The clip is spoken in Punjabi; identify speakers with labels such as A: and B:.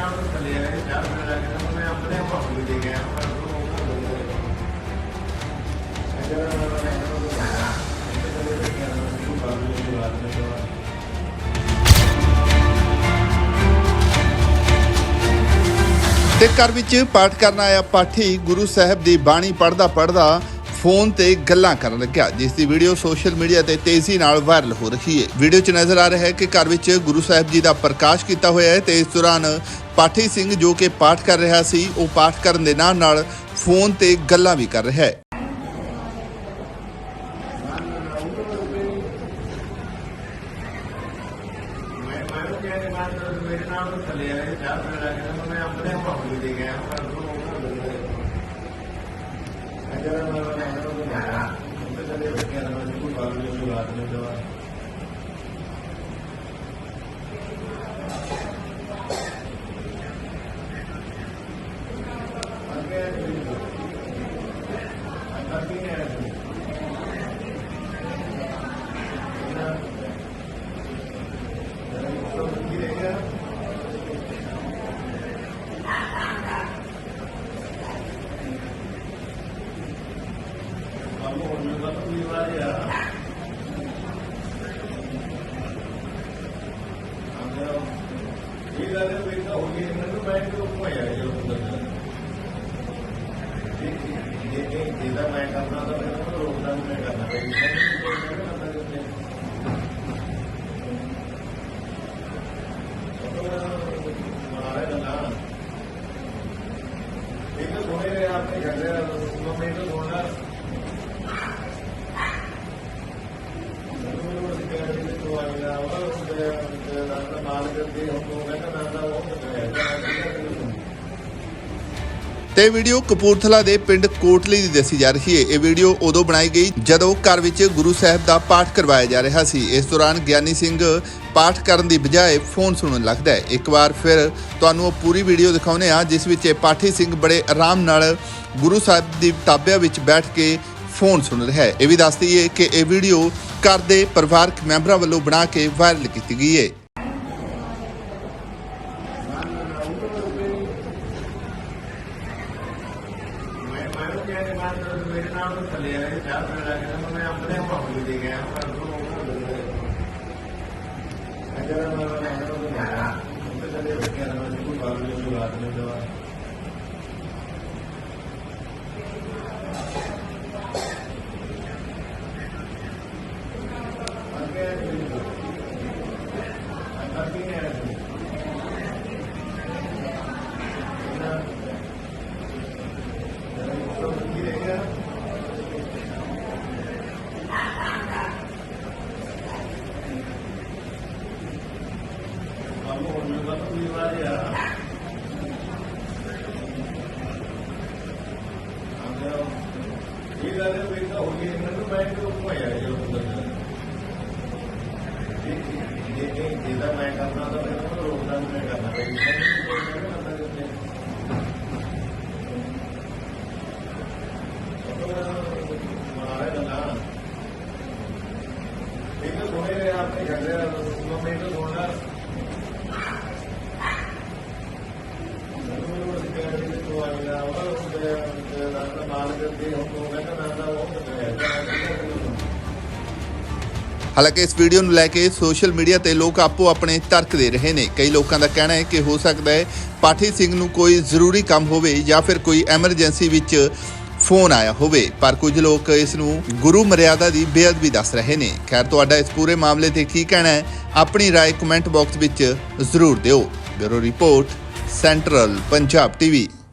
A: ਨਾਲ ਤਾਂ ਥੱਲੇ ਆਏ ਚਾਰ ਮਿੰਟ ਲੱਗ ਗਏ ਤਾਂ ਮੈਂ ਆਪਣੇ ਆਪ ਭਾਵੇਂ ਵੀ ਦੇ ਗਿਆ ਪਰ ਉਹ ਅਜਾ ਮੈਂ ਉਹਨਾਂ ਨੂੰ ਕਿਹਾ ਕਿ ਕਦੇ ਵੀ ਕਿਹਾ ਨਾ ਕਿ ਬਾਬੂ ਦੀ ਬਾਤ
B: ਤੇ ਘਰ ਵਿੱਚ ਪਾਠ ਕਰਨ ਆਇਆ ਪਾਠੀ ਗੁਰੂ ਸਾਹਿਬ ਦੀ ਬਾਣੀ ਪੜ੍ਹਦਾ ਪੜ੍ਹਦਾ ਫੋਨ ਤੇ ਗੱਲਾਂ ਕਰਨ ਲੱਗਿਆ, ਜਿਸ ਦੀ ਵੀਡੀਓ ਸੋਸ਼ਲ ਮੀਡੀਆ ਤੇ ਤੇਜ਼ੀ ਨਾਲ ਵਾਇਰਲ ਹੋ ਰਹੀ ਹੈ। ਵੀਡੀਓ 'ਚ ਨਜ਼ਰ ਆ ਰਿਹਾ ਹੈ ਕਿ ਘਰ ਵਿੱਚ ਗੁਰੂ ਸਾਹਿਬ ਜੀ ਦਾ ਪ੍ਰਕਾਸ਼ ਕੀਤਾ ਹੋਇਆ ਹੈ ਤੇ ਇਸ ਦੌਰਾਨ ਪਾਠੀ ਸਿੰਘ ਜੋ ਕਿ ਪਾਠ ਕਰ ਰਿਹਾ ਸੀ, ਉਹ ਪਾਠ ਕਰਨ ਦੇ ਨਾਲ ਨਾਲ ਫੋਨ ਤੇ ਗੱਲਾਂ ਵੀ ਕਰ ਰਿਹਾ ਹੈ।
A: ਮੈਂ ਮੈਂ ਕਿਹਾ ਕਿ ਮੇਰੇ ਨਾਲ ਥੱਲੇ ਆਏ ਚਾਰ ਮਿੰਟ ਲੱਗ ਮੈਂ ਆਪਣੇ ਆਪ ਭਾਵੇਂ ਦੇ ਗਿਆ ਪਰ ਉਹ ਅਜਾ ਮੈਂ ਉਹਨਾਂ ਨੂੰ ਕਿਹਾ ਕਿ ਕਦੇ ਵੀ ਕਿਹਾ ਨਾ ਕਿ ਬਾਬੂ ਦੀ ਬਾਤ ਨਹੀਂ ਕਰਵਾ ਇਹ ਗੱਲ ਹੈ ਵੀ ਤਾਂ ਹੋ ਗਈ ਮੈਨੂੰ ਮੈਂ ਕਿ ਉਹ ਹੋਇਆ ਜੋ ਹੁੰਦਾ ਜੇ ਜੇ ਜਿਹਦਾ ਮੈਂ ਕਰਨਾ ਤਾਂ ਮੈਨੂੰ ਰੋਕਦਾ ਨਹੀਂ ਮੈਂ ਕਰਨਾ ਪਈ ਇੱਕ ਸੋਨੇ ਦੇ ਆਪਣੇ ਘਰ ਦੇ ਮੰਮੀ ਤੋਂ ਸੋਨਾ ਮੈਨੂੰ ਅਸੀਂ ਕਹਿੰਦੇ ਕਿ ਤੂੰ ਆਇਆ ਉਹ ਤੇ
B: ਵੀਡੀਓ ਕਪੂਰਥਲਾ ਦੇ ਪਿੰਡ ਕੋਟਲੀ ਦੀ ਦੱਸੀ ਜਾ ਰਹੀ ਹੈ। ਇਹ ਵੀਡੀਓ ਉਦੋਂ ਬਣਾਈ ਗਈ ਜਦੋਂ ਘਰ ਵਿੱਚ ਗੁਰੂ ਸਾਹਿਬ ਦਾ ਪਾਠ ਕਰਵਾਇਆ ਜਾ ਰਿਹਾ ਸੀ। ਇਸ ਦੌਰਾਨ ਗਿਆਨੀ ਸਿੰਘ ਪਾਠ ਕਰਨ ਦੀ ਬਜਾਏ ਫੋਨ ਸੁਣਨ ਲੱਗਦਾ ਹੈ। ਇੱਕ ਵਾਰ ਫਿਰ ਤੁਹਾਨੂੰ ਉਹ ਪੂਰੀ ਵੀਡੀਓ ਦਿਖਾਉਂਦੇ ਆ ਜਿਸ ਵਿੱਚ ਇਹ ਪਾਠੀ ਸਿੰਘ ਬੜੇ ਆਰਾਮ ਨਾਲ ਗੁਰੂ ਸਾਹਿਬ ਦੀ ਤਾਬਿਆ ਵਿੱਚ ਬੈਠ ਕੇ ਫੋਨ ਸੁਣ ਰਿਹਾ ਹੈ। ਇਹ ਵੀ ਦੱਸ ਦਈਏ ਕਿ ਇਹ ਵੀਡੀਓ ਘਰ ਦੇ ਪਰਿਵਾਰਕ ਮੈਂਬਰਾਂ ਵੱਲੋਂ ਬਣਾ ਕੇ ਵਾਇਰਲ ਕੀਤੀ ਗਈ ਹੈ।
A: ਮੈਂ ਮੈਂ ਕਿਹਾ ਕਿ ਬਾਅਦ ਵਿੱਚ ਮੇਰੇ ਨਾਲ ਤਾਂ ਥੱਲੇ ਆਏ ਚਾਰ ਮਿੰਟ ਲੱਗ ਗਏ ਮੈਂ ਆਪਣੇ ਆਪ ਭਾਵੇਂ ਦੇ ਗਿਆ ਪਰ ਉਹ ਅਜਾ ਮੈਂ ਉਹਨਾਂ ਨੂੰ ਕਿਹਾ ਕਿ ਕਦੇ ਵੀ ਕਿਹਾ ਨਾ ਕਿ ਬਾਬੂ ਦੀ ਬਾਤ ਨਹੀਂ ਕਰਵਾ ਇਹ ਗੱਲ ਹੈ ਵੀ ਤਾਂ ਹੋ ਗਈ ਮੈਨੂੰ ਮੈਂ ਕਿ ਉਹ ਹੋਇਆ ਜੋ ਹੁੰਦਾ ਜੇ ਜੇ ਜਿਹਦਾ ਮੈਂ ਕਰਨਾ ਤਾਂ ਮੈਨੂੰ ਰੋਕਦਾ ਨਹੀਂ ਮੈਂ ਕਰਨਾ ਪਈ ਇੱਕ ਸੋਨੇ ਦੇ ਆਪਣੇ ਘਰ ਦੇ ਮੰਮੀ ਤੋਂ ਸੋਨਾ ਮੈਨੂੰ ਅਸੀਂ ਕਹਿੰਦੇ ਕਿ ਤੂੰ ਆਇਆ ਉਹ ਤੇ ਦਾ ਮਾਲ ਕਰਦੇ ਹੋ ਤੋਂ ਕਹਿੰਦਾ ਨਾ ਉਹ ਕਹਿੰਦਾ
B: ਹਾਲਾਂਕਿ ਇਸ ਵੀਡੀਓ ਨੂੰ ਲੈ ਕੇ ਸੋਸ਼ਲ ਮੀਡੀਆ ਤੇ ਲੋਕ ਆਪੋ ਆਪਣੇ ਤਰਕ ਦੇ ਰਹੇ ਨੇ ਕਈ ਲੋਕਾਂ ਦਾ ਕਹਿਣਾ ਹੈ ਕਿ ਹੋ ਸਕਦਾ ਹੈ ਪਾਠੀ ਸਿੰਘ ਨੂੰ ਕੋਈ ਜ਼ਰੂਰੀ ਕੰਮ ਹੋਵੇ ਜਾਂ ਫਿਰ ਕੋਈ ਐਮਰਜੈਂਸੀ ਵਿੱਚ ਫੋਨ ਆਇਆ ਹੋਵੇ ਪਰ ਕੁਝ ਲੋਕ ਇਸ ਨੂੰ ਗੁਰੂ ਮਰਿਆਦਾ ਦੀ ਬੇਅਦਬੀ ਦੱਸ ਰਹੇ ਨੇ ਖੈਰ ਤੁਹਾਡਾ ਇਸ ਪੂਰੇ ਮਾਮਲੇ ਤੇ ਕੀ ਕਹਿਣਾ ਹੈ ਆਪਣੀ رائے ਕਮੈਂਟ ਬਾਕਸ ਵਿੱਚ ਜ਼ਰੂਰ ਦਿਓ bureau report central Punjab TV